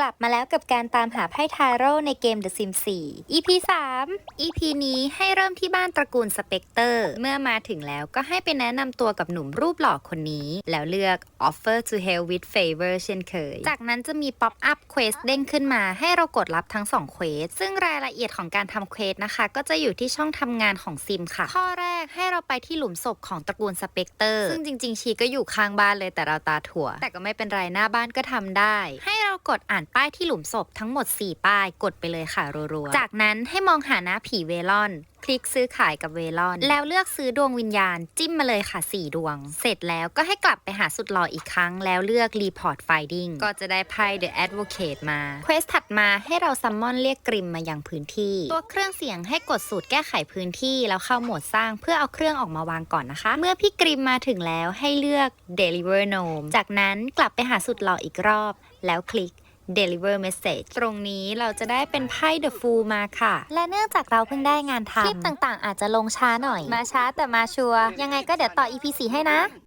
กลับมาแล้วกับการตามหาไพ่ทาโร่ในเกม The Sims 4 EP 3 EP นี้ให้เริ่มที่บ้านตระกูลสเปกเตอร์ เมื่อมาถึงแล้วก็ให้ไปแนะนำตัวกับหนุ่มรูปหล่อคนนี้ แล้วเลือก Offer to Help with Favor เช่นเคย จากนั้นจะมี Pop Up Quest เด้งขึ้นมาให้เรากดรับทั้ง2 Quest ซึ่งรายละเอียดของการทำ Quest นะคะ ก็จะอยู่ที่ช่องทำงานของซิมค่ะ ข้อแรกให้เราไปที่หลุมศพของตระกูลสเปกเตอร์ ซึ่งจริง ๆ ชีก็อยู่ข้างบ้านเลยแต่เราตาถั่ว แต่ก็ไม่เป็นไรหน้าบ้านก็ทำได้ ให้ เรากดอ่านป้ายที่หลุมศพทั้งหมด 4 ป้ายกดไปเลยค่ะรัวๆ จากนั้นให้มองหาหน้าผีเวลอน คลิกซื้อขายกับเวลอน แล้วเลือกซื้อดวงวิญญาณ จิ้มมาเลยค่ะ 4 ดวง เสร็จแล้วก็ให้กลับไปหาสุดหล่ออีกครั้ง แล้วเลือก Report Finding ก็จะได้ไพ่ The Advocate มาเควสถัดมาให้เราซัมมอนเรียกกริมมาอยังพื้นที่ ตัวเครื่องเสียงให้กดสูตรแก้ไขพื้นที่แล้วเข้าโหมดสร้างเพื่อเอาเครื่องออกมาวางก่อนนะคะ เมื่อพี่กริมมาถึงแล้วให้เลือก Deliver Gnome จากนั้นกลับไปหาสุดหล่ออีกรอบ แล้วคลิก Deliver Message ตรงนี้เราจะได้เป็นไพ่ The Fool มาค่ะ และเนื่องจากเราเพิ่งได้งานทำคลิปต่างๆ อาจจะลงช้าหน่อย มาช้าแต่มาชัวร์ยังไงก็เดี๋ยวต่อ EP 4ให้นะ